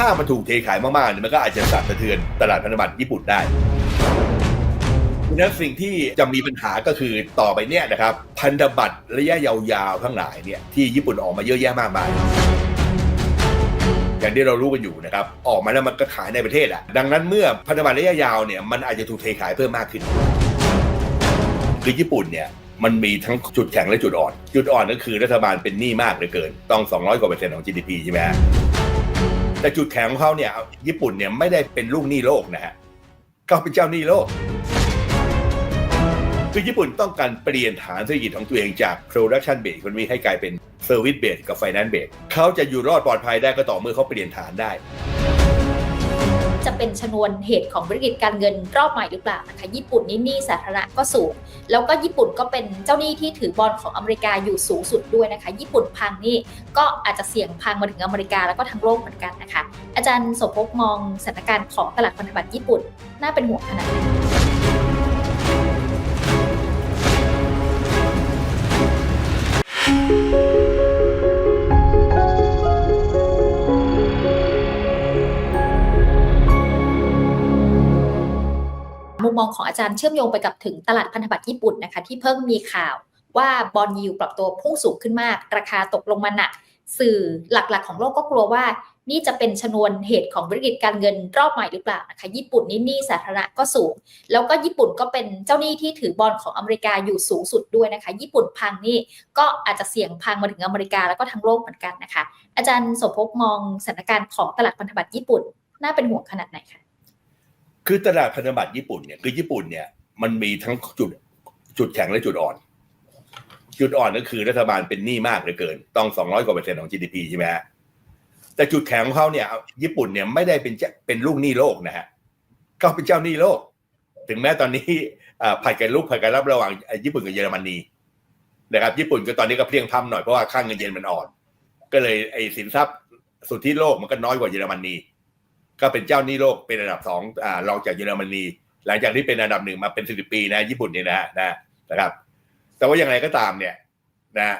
ถ้ามันถูกเทขายมากๆเนี่ยมันก็อาจจะสั่นสะเทือนตลาดพันธบัตรญี่ปุ่นได้ดังนั้นสิ่งที่จะมีปัญหาก็คือต่อไปเนี่ยนะครับ พันธบัตรระยะยาวๆทั้งหลายเนี่ยที่ญี่ปุ่นออกมาเยอะแยะมากมายอย่างที่เรารู้กันอยู่นะครับ ออกมาแล้วมันก็ขายในประเทศอะดังนั้นเมื่อพันธบัตรระยะยาวเนี่ยมันอาจจะถูกเทขายเพิ่มมากขึ้น คือญี่ปุ่นเนี่ยมันมีทั้งจุดแข็งและจุดอ่อน จุดอ่อนก็คือรัฐบาลเป็นหนี้มากเหลือเกิน ต้อง 200 กว่าเปอร์เซ็นต์ของ GDP ใช่ไหม แต่จุดแข็งของเขาเนี่ยญี่ปุ่นเนี่ยไม่ได้เป็นลูกหนี้โลกนะฮะเขาเป็นเจ้าหนี้โลก คือญี่ปุ่นต้องการเปลี่ยนฐานเศรษฐกิจของตัวเองจาก production base economy ให้กลายเป็น service base กับ finance base เขาจะอยู่รอดปลอดภัยได้ก็ต่อเมื่อเขาเปลี่ยนฐานได้ จะเป็นชนวนเหตุของวิกฤตการเงินรอบใหม่หรือเปล่านะคะญี่ปุ่นนี่หนี้สาธารณะก็สูง แล้วก็ญี่ปุ่นก็เป็นเจ้าหนี้ที่ถือบอลของอเมริกาอยู่สูงสุดด้วยนะคะ ญี่ปุ่นพังนี่ก็อาจจะเสี่ยงพังมาถึงอเมริกาแล้วก็ทั้งโลกเหมือนกันนะคะ อาจารย์สมภพมองสถานการณ์ของตลาดพันธบัตรญี่ปุ่นน่าเป็นห่วงขนาดไหน มุมมองของอาจารย์เชื่อมโยงไปกับถึงตลาดพันธบัตรญี่ปุ่นนะคะที่เพิ่งมีข่าวว่าบอลยิวปรับตัวพุ่งสูงขึ้นมาก ราคาตกลงมาหนัก สื่อหลักๆ ของโลกก็กลัวว่า นี่จะเป็นชนวนเหตุของวิกฤตการเงินรอบใหม่หรือเปล่านะคะญี่ปุ่นนี่หนี้สาธารณะก็สูง แล้วก็ญี่ปุ่นก็เป็นเจ้าหนี้ที่ถือบอลของอเมริกาอยู่สูงสุดด้วยนะคะ ญี่ปุ่นพังนี่ก็อาจจะเสี่ยงพังมาถึงอเมริกาแล้วก็ทั้งโลกเหมือนกันนะคะ อาจารย์สมภพมองสถานการณ์ของตลาดพันธบัตรญี่ปุ่น น่าเป็นห่วงขนาดไหนคะ คือตลาดพันธบัตรญี่ปุ่นเนี่ยคือญี่ปุ่นเนี่ยมันมีทั้งจุดจุดแข็งและจุดอ่อน จุดอ่อนก็คือรัฐบาลเป็นหนี้มากเหลือเกิน ต้อง200กว่าเปอร์เซ็นต์ของ GDP ใช่ไหมฮะแต่จุดแข็งของเขาเนี่ยญี่ปุ่นเนี่ยไม่ได้เป็นเจ้าเป็นลูกหนี้โลกนะฮะเขาเป็นเจ้าหนี้โลก ถึงแม้ตอนนี้อ่าผัดกันลุกผัดกันรับระหว่างญี่ปุ่นกับเยอรมนีนะครับญี่ปุ่นก็ตอนนี้ก็เพียงพล้ำหน่อยเพราะว่าค่างเงินเยนมันอ่อน ก็เลยไอ้สินทรัพย์สุทธิโลกมันก็น้อยกว่าเยอรมนี ก็เป็นเจ้าหนี้โลกเป็นอันดับสองอ่ารองจากเยอรมนี หลังจากที่เป็นอันดับหนึ่งมาเป็นสิบปีนะญี่ปุ่นเนี่ยนะนะนะครับ แต่ว่าอย่างไรก็ตามเนี่ยนะ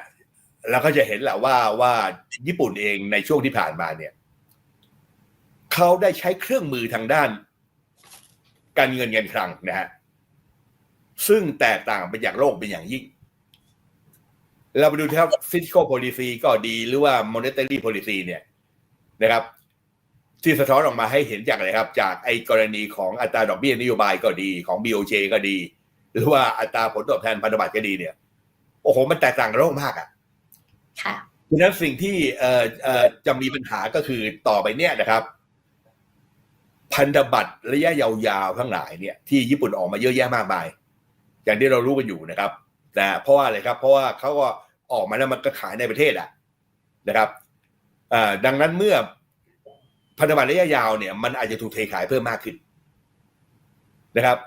เราก็จะเห็นแหละว่าว่าญี่ปุ่นเองในช่วงที่ผ่านมาเนี่ยเขาได้ใช้เครื่องมือทางด้าน การเงินเงินคลังนะฮะซึ่งแตกต่างไปจากโลกเป็นอย่างยิ่ง เราไปดูที่ครับ fiscal policy ก็ดีหรือว่า monetary policy เนี่ยนะครับ ที่สะท้อนออกมาให้เห็นจากอะไรครับ จากไอ้กรณีของอัตราดอกเบี้ยนโยบายก็ดีของ BOJ ก็ดี หรือว่าอัตราผลตอบแทนพันธบัตรก็ดีเนี่ย โอ้โห มันแตกต่างกันโลกมากอะค่ะดังนั้นสิ่งที่เอ่อเอ่อจะมีปัญหาก็คือต่อไปเนี่ยนะครับ พันธบัตรระยะยาวๆทั้งหลายเนี่ย ที่ญี่ปุ่นออกมาเยอะแยะมากมาย อย่างที่เรารู้กันอยู่นะครับนะเพราะว่าอะไรครับ เพราะว่าเขาก็ออกมาแล้วมันก็ขายในประเทศอะนะครับอ่าดังนั้นเมื่อ พันธบัตรระยะยาวเนี่ยมันอาจจะถูกเทขายเพิ่มมากขึ้นนะครับ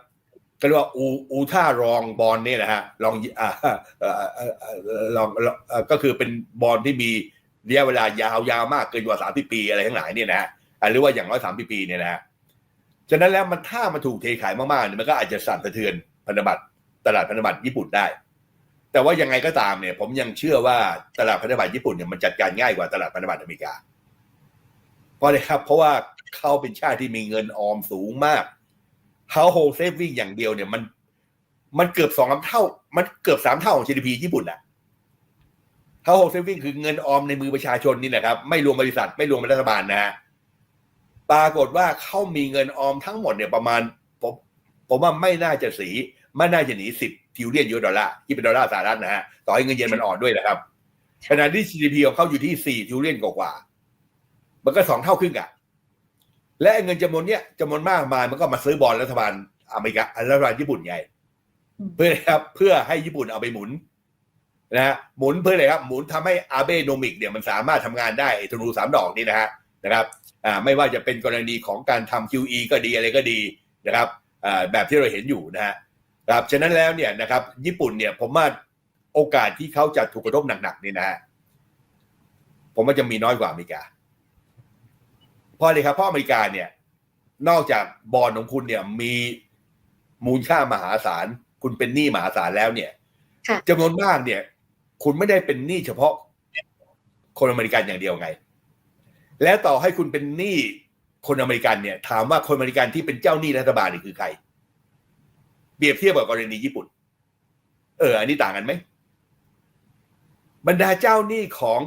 ก็เรียกว่าอูอูท่ารองบอลเนี่ยนะฮะลองอ่าลองก็คือเป็นบอลที่มีระยะเวลายาวยาวมากเกินกว่าสามปีอะไรทั้งหลายเนี่ยนะหรือว่าอย่างน้อยสามปีเนี่ยนะฉะนั้นแล้วมันถ้ามันถูกเทขายมากๆเนี่ยมันก็อาจจะสั่นสะเทือนพันธบัตรตลาดพันธบัตรญี่ปุ่นได้ แต่ว่ายังไงก็ตามเนี่ย ผมยังเชื่อว่าตลาดพันธบัตรญี่ปุ่นเนี่ยมันจัดการง่ายกว่าตลาดพันธบัตรอเมริกา เพราะอะไรครับ เพราะว่าเขาเป็นชาติที่มีเงินออมสูงมาก household saving อย่างเดียวเนี่ยมัน มันเกือบสองเท่า มันเกือบสามเท่าของ GDP ญี่ปุ่นอะ household saving คือเงินออมในมือประชาชนนี่นะครับ ไม่รวมบริษัท ไม่รวมรัฐบาลนะฮะปรากฏว่าเขามีเงินออมทั้งหมดเนี่ยประมาณผมผมว่าไม่น่าจะสีไม่น่าจะหนีสิบทิวเลียนยูโรดอลลาร์ที่เป็นดอลลาร์สหรัฐนะฮะต่อให้เงินเยนมันอ่อนด้วยนะครับขณะที่ GDP ของเขาอยู่ที่สี่ทิวเลียนกว่าๆ มันก็สองเท่าครึ่งอะและเงินจำนวนเนี้ยจำนวนมากมายมันก็มาซื้อบอลรัฐบาลอเมริการัฐบาลญี่ปุ่นไงอืมเพื่ออะไรครับ เพื่อให้ญี่ปุ่นเอาไปหมุนนะฮะหมุนเพื่ออะไรครับ หมุนทำให้อาเบโนมิกเนี่ยมันสามารถทำงานได้ไอ้ธนูสามดอกนี่นะฮะนะครับอ่าไม่ว่าจะเป็นกรณีของการทำ QE ก็ดีอะไรก็ดีนะครับอ่าแบบที่เราเห็นอยู่นะฮะครับฉะนั้นแล้วเนี่ยนะครับ ญี่ปุ่นเนี่ยผมว่าโอกาสที่เขาจะถูกกระทบหนักๆนี่นะฮะผมว่าจะมีน้อยกว่าอเมริกาเพ ราะอะไรครับเพราะอเมริกาเนี่ย นอกจากบอลของคุณเนี่ยมีมูลค่ามหาศาล คุณเป็นหนี้มหาศาลแล้วเนี่ยค่ะจำนวนมากเนี่ย คุณไม่ได้เป็นหนี้เฉพาะคนอเมริกันอย่างเดียวไง และต่อให้คุณเป็นหนี้คนอเมริกันเนี่ย ถามว่าคนอเมริกันที่เป็นเจ้าหนี้รัฐบาลนี่คือใครเปรียบเทียบกับกรณีญี่ปุ่น เออ อันนี้ต่างกันไหมบรรดาเจ้าหนี้ของ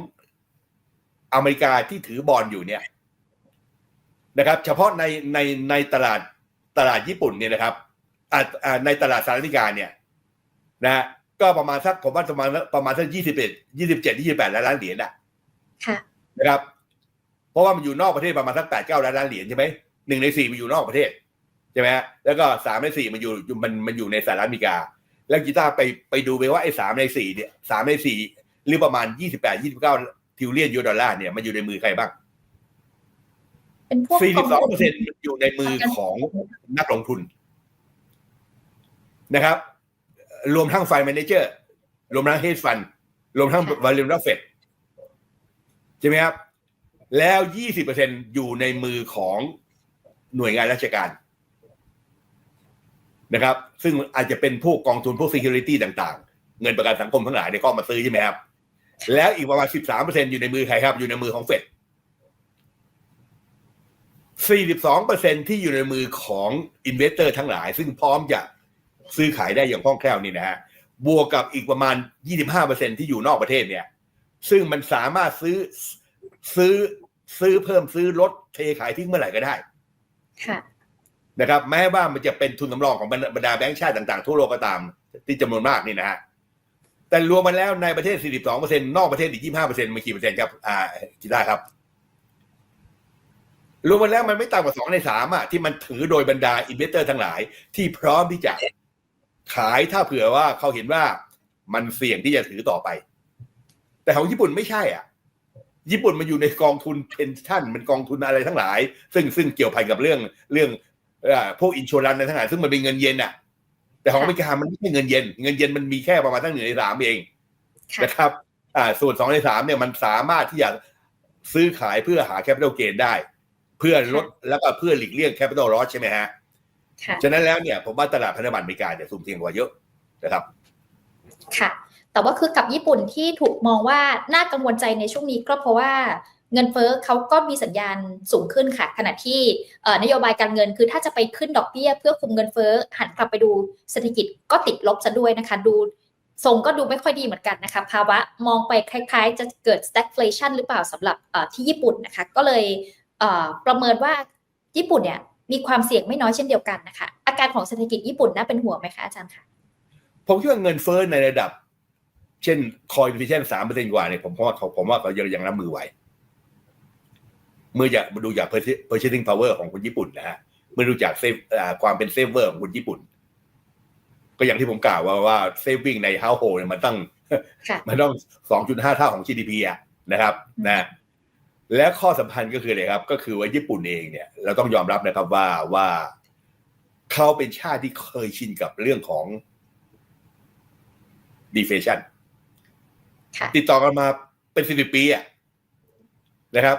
อเมริกาที่ถือบอลอยู่เนี่ย นะครับ เฉพาะในในในตลาดตลาดญี่ปุ่นเนี่ยนะครับอ่าอ่าในตลาดสหรัฐอเมริกาเนี่ยนะฮะก็ประมาณสักผมว่าประมาณประมาณสักยี่สิบเอ็ดยี่สิบเจ็ดยี่สิบแปดล้านล้านเหรียญอะค่ะนะครับ เพราะว่ามันอยู่นอกประเทศประมาณสักแปดเก้าล้านล้านเหรียญใช่ไหมหนึ่งในสี่มันอยู่นอกประเทศใช่ไหมฮะแล้วก็สามในสี่มันอยู่มันมันอยู่ในสหรัฐอเมริกา แล้วกีตาร์ไปไปดูไปว่าไอ้สามในสี่เนี่ยสามในสี่หรือประมาณยี่สิบแปดยี่สิบเก้าทิวเลียนยูดอลลาร์เนี่ยมันอยู่ในมือใครบ้าง เป็นพวกสี่สิบสองเปอร์เซ็นต์อยู่ในมือของนักลงทุนนะครับ รวมทั้งไฟแมเนเจอร์ รวมทั้งเฮดฟัน รวมทั้งวาเลนรัฟเฟตใช่ไหมครับ แล้วยี่สิบเปอร์เซ็นอยู่ในมือของหน่วยงานราชการนะครับ ซึ่งอาจจะเป็นพวกกองทุนพวก security ต่างๆ เงินประกันสังคมทั้งหลายในยก็มาซื้อใช่ไหมครับ แล้วอีกประมาณสิบสามเปอร์เซ็นอยู่ในมือใครครับ อยู่ในมือของเฟด 42%ที่อยู่ในมือของอินเวสเตอร์ทั้งหลาย ซึ่งพร้อมจะซื้อขายได้อย่างคล่องแคล่วนี่นะฮะบวกกับอีกประมาณ 25%ที่อยู่นอกประเทศเนี่ย ซึ่งมันสามารถซื้อซื้อซื้อเพิ่มซื้อลดเทขายทิ้งเมื่อไหร่ก็ได้ค่ะนะครับ แม้ว่ามันจะเป็นทุนสำรองของบรรดาแบงก์ชาติต่างๆ ทั่วโลกก็ตามที่จำนวนมากนี่นะฮะแต่รวมมันแล้วในประเทศ 42%นอกประเทศอีก 25%มันกี่เปอร์เซ็นต์ครับ อ่าคิดได้ครับ รวมมันแล้วมันไม่ต่ำกว่าสองในสามอะที่มันถือโดยบรรดาอินเวสเตอร์ทั้งหลาย ที่พร้อมที่จะขายถ้าเผื่อว่าเขาเห็นว่ามันเสี่ยงที่จะถือต่อไป แต่ของญี่ปุ่นไม่ใช่อะ ญี่ปุ่นมันอยู่ในกองทุนเพนชั่นมันกองทุนอะไรทั้งหลาย ซึ่งซึ่งเกี่ยวพันกับเรื่องเรื่องเอ่อพวกอินชัวรันทั้งหลายซึ่งมันเป็นเงินเย็นอะ แต่ของอเมริกามันไม่ใช่เงินเย็น เงินเย็นมันมีแค่ประมาณตั้งหนึ่งในสามเองค่ะนะครับ อ่า ส่วนสองในสามเนี่ยมันสามารถที่จะซื้อขายเพื่อหาแคปิตอลเกนได้ เพื่อลดแล้วก็เพื่อหลีกเลี่ยงแคปิตอลลอสใช่ไหมฮะค่ะฉะนั้นแล้วเนี่ยผมว่าตลาดพันธบัตรอเมริกาเนี่ยสุ่มเสี่ยงกว่าเยอะนะครับ ค่ะ แต่ว่าคือกับญี่ปุ่นที่ถูกมองว่าน่ากังวลใจในช่วงนี้ก็เพราะว่าเงินเฟ้อเขาก็มีสัญญาณสูงขึ้นค่ะ ขณะที่เอ่อนโยบายการเงินคือถ้าจะไปขึ้นดอกเบี้ย เพื่อคุมเงินเฟ้อหันกลับไปดูเศรษฐกิจก็ติดลบซะด้วยนะคะ ดูทรงก็ดูไม่ค่อยดีเหมือนกันนะคะ ภาวะมองไปคล้าย ๆ จะเกิด stagflation หรือเปล่าสำหรับเอ่อที่ญี่ปุ่นนะคะ ก็เลยเอ่อ ประเมินว่าญี่ปุ่นเนี่ยมีความเสี่ยงไม่น้อยเช่นเดียวกันนะคะ อาการของเศรษฐกิจญี่ปุ่นน่าเป็นห่วงไหมคะอาจารย์คะผมคิดว่าเงินเฟ้อในระดับ เช่นคอยฟิเชนสามเปอร์เซ็นกว่าเนี่ยผมว่าเขาผมว่าเขายังยังรับมือไหวเมื่ออยากมาดูจาก purchasing power ของคนญี่ปุ่นนะฮะเมื่อดูจากเซฟความเป็นเซฟเวอร์ของคนญี่ปุ่น ก็อย่างที่ผมกล่าวว่าว่าเซฟวิ่งใน household เนี่ยมันตั้งค่ะมันต้อง2.5เท่าของ GDP อะนะครับ นะ และข้อสำคัญก็คืออะไรครับ ก็คือว่าญี่ปุ่นเองเนี่ยเราต้องยอมรับนะครับว่าว่าเขาเป็นชาติที่เคยชินกับเรื่องของ deflation ค่ะติดต่อกันมาเป็นสิบปีอะนะครับ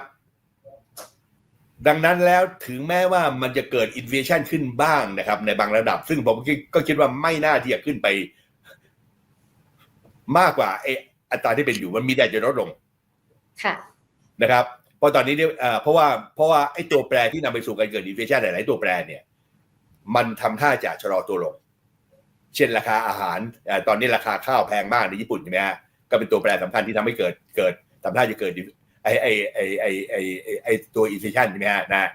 ดังนั้นแล้วถึงแม้ว่ามันจะเกิดอินเวชันขึ้นบ้างนะครับ ในบางระดับ ซึ่งผมก็คิดว่าไม่น่าที่จะขึ้นไป มากกว่าไอ้อัตราที่เป็นอยู่มันมีแต่จะลดลง ค่ะนะครับ เพราะตอนนี้เนี่ยเพราะว่าเพราะว่าไอ้ตัวแปรที่นำไปสู่การเกิดอินเวชันหลาย ๆ ตัวแปรเนี่ย มันทำท่าจะชะลอตัวลง เช่นราคาอาหารตอนนี้ราคาข้าวแพงมากในญี่ปุ่นใช่ไหมฮะก็เป็นตัวแปรสำคัญที่ทำให้เกิดเกิดทำท่าจะเกิดไอไอไอไอไอไอ้ไอตัวอินเฟชันใช่ไหมฮะนะ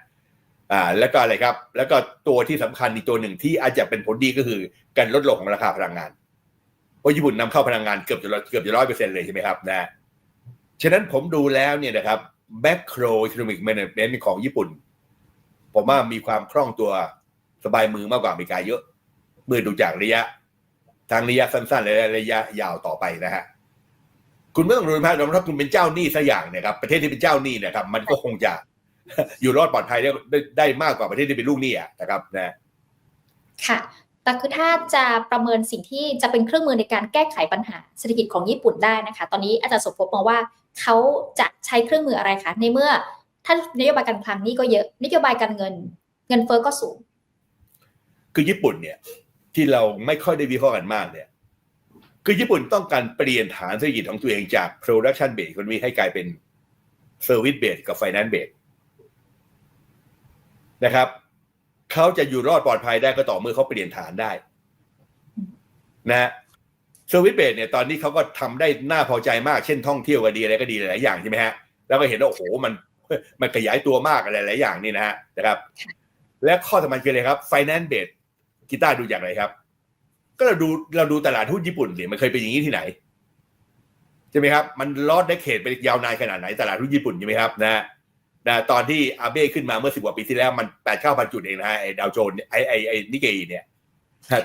อ่าแล้วก็อะไรครับ แล้วก็ตัวที่สำคัญอีกตัวหนึ่งที่อาจจะเป็นผลดีก็คือการลดลงของราคาพลังงานเพราะญี่ปุ่นนำเข้าพลังงานเกือบจะเกือบจะร้อยเปอร์เซ็นต์เลยใช่ไหมครับนะฉะนั้นผมดูแล้วเนี่ยนะครับ macro economic management ของญี่ปุ่น ผมว่ามีความคล่องตัวสบายมือมากกว่าอเมริกาเยอะ เมื่อดูจากระยะทางระยะสั้นๆและระยะยาวต่อไปนะฮะคุณไม่ต้องรู้มากถ้าคุณเป็นเจ้าหนี้สักอย่างเนะครับประเทศที่เป็นเจ้าหนี้เนะครับ มันก็คงจะอยู่รอดปลอดภัยได้ได้มากกว่าประเทศที่เป็นลูกหนี้อะนะครับนะค่ะแต่คือถ้าจะประเมินสิ่งที่จะเป็นเครื่องมือในการแก้ไขปัญหาเศรษฐกิจของญี่ปุ่นได้นะคะ ตอนนี้อาจารย์สมภพมองว่า เขาจะใช้เครื่องมืออะไรคะในเมื่อท่านนโยบายการคลังนี่ก็เยอะนโยบายการเงิน เงินเฟ้อก็สูง คือญี่ปุ่นเนี่ย ที่เราไม่ค่อยได้วิเคราะห์กันมากเนี่ย คือญี่ปุ่นต้องการเปลี่ยนฐานเศรษฐกิจของตัวเองจาก production base คนนี้ให้กลายเป็น service base กับ finance base นะครับเขาจะอยู่รอดปลอดภัยได้ก็ต่อเมื่อเขาเปลี่ยนฐานได้ นะ เซอร์วิสเบสเนี่ยตอนนี้เขาก็ทำได้น่าพอใจมากเช่นท่องเที่ยวก็ดีอะไรก็ดีหลายอย่างใช่ไหมฮะแล้วก็เห็นว่าโอ้โหมันมันขยายตัวมากอะไรหลายอย่างนี่นะฮะนะครับ และข้อสำคัญคืออะไรครับ finance base กีตาร์ดูอย่างไรครับ ก็เราดูเราดูตลาดหุ้นญี่ปุ่นเนี่ยมันเคยเป็นอย่างนี้ที่ไหนใช่ไหมครับ มันลอดได้เขตไปยาวนานขนาดไหนตลาดหุ้นญี่ปุ่นใช่ไหมครับนะฮะนะตอนที่อาเบ้ขึ้นมาเมื่อสิบกว่าปีที่แล้วมันแปดเก้าพันจุดเองนะฮะไอ้ดาวโจนส์ไอ้ไอ้ไอ้นิกเกอีเนี่ย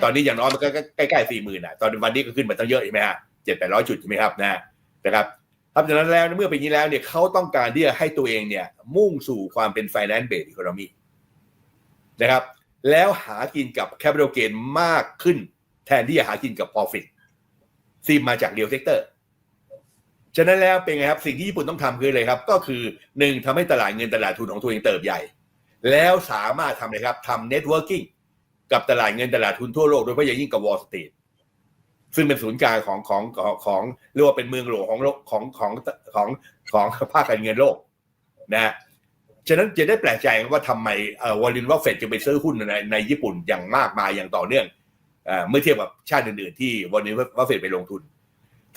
ตอนนี้อย่างน้อยมันก็ใกล้ๆสี่หมื่นอะตอนวันนี้ก็ขึ้นมาตั้งเยอะใช่ไหมฮะเจ็ดแปดร้อยจุดใช่ไหมครับนะนะครับครับจากนั้นแล้วเมื่อเป็นอย่างนี้แล้วเนี่ยเขาต้องการที่จะให้ตัวเองเนี่ย มุ่งสู่ความเป็น finance based economy นะครับ แล้วหากินกับ capital gain มากขึ้น แทนที่จะหากินกับ profit ซีมมาจาก real sector ฉะนั้นแล้วเป็นไงครับ สิ่งที่ญี่ปุ่นต้องทำคืออะไรครับ ก็คือหนึ่งทำให้ตลาดเงินตลาดทุนของตัวเองเติบใหญ่ แล้วสามารถทำอะไรครับทำ networking กับตลาดเงินตลาดทุนทั่วโลกโดยเฉพาะอย่างยิ่งกับ Wall Street ซึ่งเป็นศูนย์กลางของของของของเรียกว่าเป็นเมืองหลวงของโลกของของของของภาคการเงินโลกนะฉะนั้นจะได้แปลกใจว่าทำไมวอลลินว่าเฟดจะไปซื้อหุ้นในในญี่ปุ่นอย่างมากมายอย่างต่อเนื่องเมื่อเทียบกับชาติอื่นๆที่วอลลินว่าเฟดไปลงทุน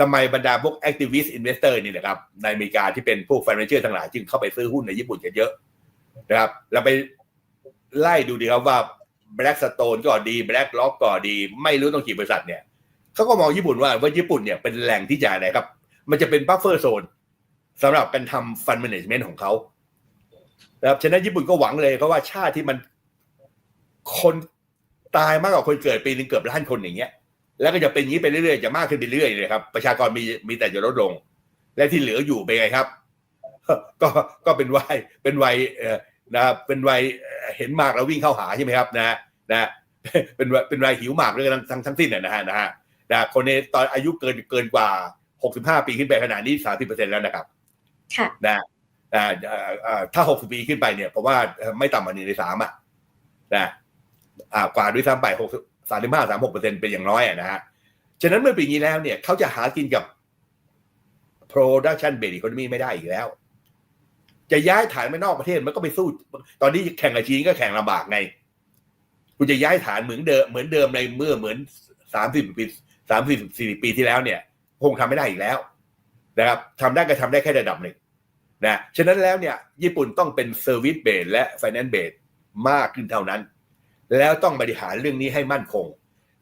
ทำไมบรรดาพวก activist investor นี่นะครับในอเมริกาที่เป็นพวก financial ทั้งหลายจึงเข้าไปซื้อหุ้นในญี่ปุ่นกันเยอะนะครับเราไปไล่ดูดีครับว่า แบล็กสโตนก็ดีแบล็กล็อกก็ดี ไม่รู้ต้องกี่บริษัทเนี่ยเขาก็มองญี่ปุ่นว่าว่าญี่ปุ่นเนี่ยเป็นแหล่งที่จะอะไรครับ มันจะเป็นบัฟเฟอร์โซนสำหรับการทำฟัน d ม a นจเมนต์ของเขานะครับฉะนั้นญี่ปุ่นก็หวังเลยเขาว่าชาติที่มันคนตายมากกว่าคนเกิดปีนึงเกือบล้านคนอย่างเงี้ย แล้วก็จะเป็นอย่างนี้ไปเรื่อยๆจะมากขึ้นไปเรื่อยเลยครับประชากรมีมีแต่จะลดลง และที่เหลืออยู่เป็นไงครับ ก็ก็เป็นวัยเป็นวัย นะครับเป็นวัยเอ่อเห็นหมากแล้ววิ่งเข้าหาใช่ไหมครับนะนะเป็นวัยเป็นวัยหิวหมากเรื่องทั้งทั้งสิ้นนะนะฮะนะฮะนะคนในตอนอายุเกินเกินกว่า 65 ปีขึ้นไปขนาดนี้ 30%แล้วนะครับ ค่ะนะอ่าอ่าอ่าถ้า 60 ปีขึ้นไปเนี่ยผมว่าไม่ต่ำกว่าหนึ่งในสามอะนะอ่ากว่าด้วยซ้ำไป6 35 36เปอร์เซ็นต์เป็นอย่างน้อยอะนะฮะฉะนั้นเมื่อปีนี้แล้วเนี่ยเขาจะหากินกับ production based economy ไม่ได้อีกแล้ว จะย้ายฐานไปนอกประเทศมันก็ไปสู้ ตอนนี้แข่งกับจีนก็แข่งลำบากไง คุณจะย้ายฐานเหมือนเดิมเหมือนเดิมในเมื่อเหมือนสามสิบปีสามสิบสี่ปีที่แล้วเนี่ย คงทำไม่ได้อีกแล้ว นะครับทำได้ก็ทำได้แค่ระดับหนึ่งนะฉะนั้นแล้วเนี่ย ญี่ปุ่นต้องเป็นเซอร์วิสเบสและไฟแนนซ์เบสมากขึ้นเท่านั้น แล้วต้องบริหารเรื่องนี้ให้มั่นคง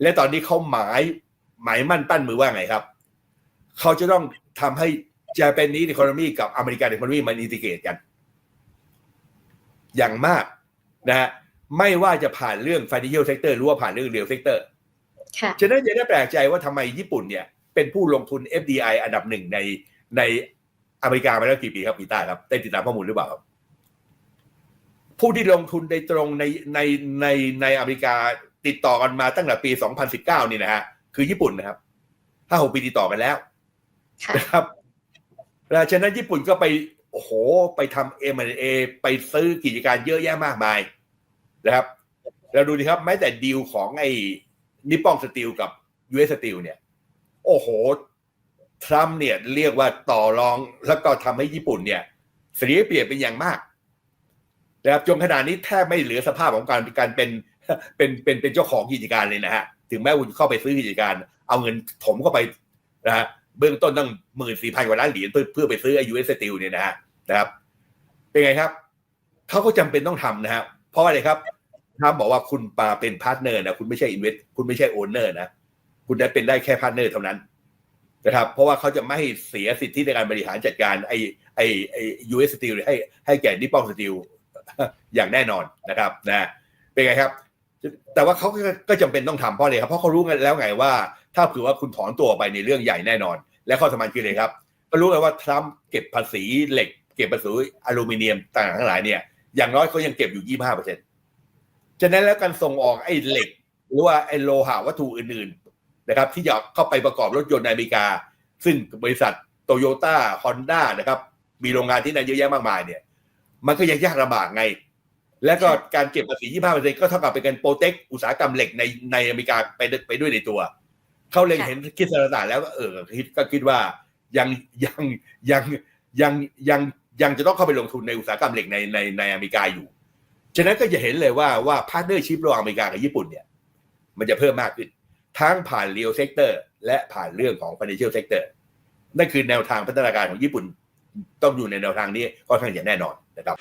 และตอนนี้เขาหมายหมายมั่นปั้นมือว่าไงครับ เขาจะต้องทำให้ จะเป็นนี้อีโคโนมีกับอเมริกันอีโคโนมีมันอินทิเกรตกัน อย่างมากนะฮะไม่ว่าจะผ่านเรื่อง financial sector หรือว่าผ่านเรื่อง real sector ค่ะฉะนั้นจะได้แปลกใจว่าทำไมญี่ปุ่นเนี่ย เป็นผู้ลงทุน FDI อันดับหนึ่งในในอเมริกามาแล้วกี่ปีครับปีต้าครับได้ติดตามข้อมูลหรือเปล่าครับผู้ที่ลงทุนในตรงในในในในอเมริกาติดต่อกันมาตั้งแต่ปี 2019 นี่นะฮะคือญี่ปุ่นนะครับห้าหกปีติดต่อกันแล้วค่ะนะครับ แล้วฉะนั้นญี่ปุ่นก็ไปโอ้โหไปทำเอ็มเอไปซื้อกิจการเยอะแยะมากมายนะครับเราดูดิครับแม้แต่ดีลของไอ้นิปปองสตีลกับ US สตีลเนี่ย โอ้โห ทรัมป์เนี่ยเรียกว่าต่อรองแล้วก็ทำให้ญี่ปุ่นเนี่ยเสียเปรียบเป็นอย่างมากนะครับจนขนาดนี้แทบไม่เหลือสภาพของการการเป็นเป็นเป็นเป็นเจ้าของกิจการเลยนะฮะถึงแม้คุณเข้าไปซื้อกิจการ เอาเงินถมเข้าไปนะฮะ เบื้องต้นตั้งหมื่นสี่พันกว่าล้านเหรียญเพื่อเพื่อไปซื้อไอยูเอสสตีลเนี่ยนะฮะนะครับ เป็นไงครับเขาก็จำเป็นต้องทำนะฮะเพราะอะไรครับทรัมบอกว่าคุณปาเป็นพาร์ทเนอร์นะคุณไม่ใช่อินเวสคุณไม่ใช่โอนเนอร์นะคุณได้เป็นได้แค่พาร์ทเนอร์เท่านั้นนะครับ เพราะว่าเขาจะไม่เสียสิทธิในการบริหารจัดการไอไอไอยูเอสสตีลให้ให้แก่นิปปองสตีลอย่างแน่นอนนะครับนะเป็นไงครับ แต่ว่าเขาก็ก็จำเป็นต้องทำเพราะอะไรครับเพราะเขารู้กันแล้วไงว่า ถ้าเผื่อว่าคุณถอนตัวไปในเรื่องใหญ่แน่นอน และข้อสำคัญคืออะไรครับ ก็รู้กันว่าทรัมป์เก็บภาษีเหล็ก เก็บภาษีอลูมิเนียมต่างๆทั้งหลายเนี่ยอย่างน้อยเขายังเก็บอยู่ 25เปอร์เซ็นต์ฉะนั้นแล้วการส่งออกไอ้เหล็ก หรือว่าไอ้โลหะวัตถุอื่นๆนะครับที่จะเข้าไปประกอบรถยนต์ในอเมริกา ซึ่งบริษัทโตโยต้าฮอนด้านะครับมีโรงงานที่นั่นเยอะแยะมากมายเนี่ยมันก็ยังยากลำบากไง และก็การเก็บภาษี 25%ก็เท่ากับเป็นการโปรเทคอุตสาหกรรมเหล็กในในอเมริกาไปไปด้วยในตัว เขาเล็งค่ะเห็นคิดสารศาสตร์แล้วก็เออคิดก็คิดว่ายังยังยังยังยังยังจะต้องเข้าไปลงทุนในอุตสาหกรรมเหล็กในในในอเมริกาอยู่ ฉะนั้นก็จะเห็นเลยว่าว่าพาร์ทเนอร์ชิพระหว่างอเมริกากับญี่ปุ่นเนี่ย มันจะเพิ่มมากขึ้น ทั้งผ่าน real sector และผ่านเรื่องของ financial sector นั่นคือแนวทางพัฒนาการของญี่ปุ่น ต้องอยู่ในแนวทางนี้ค่อนข้างจะแน่นอนนะครับ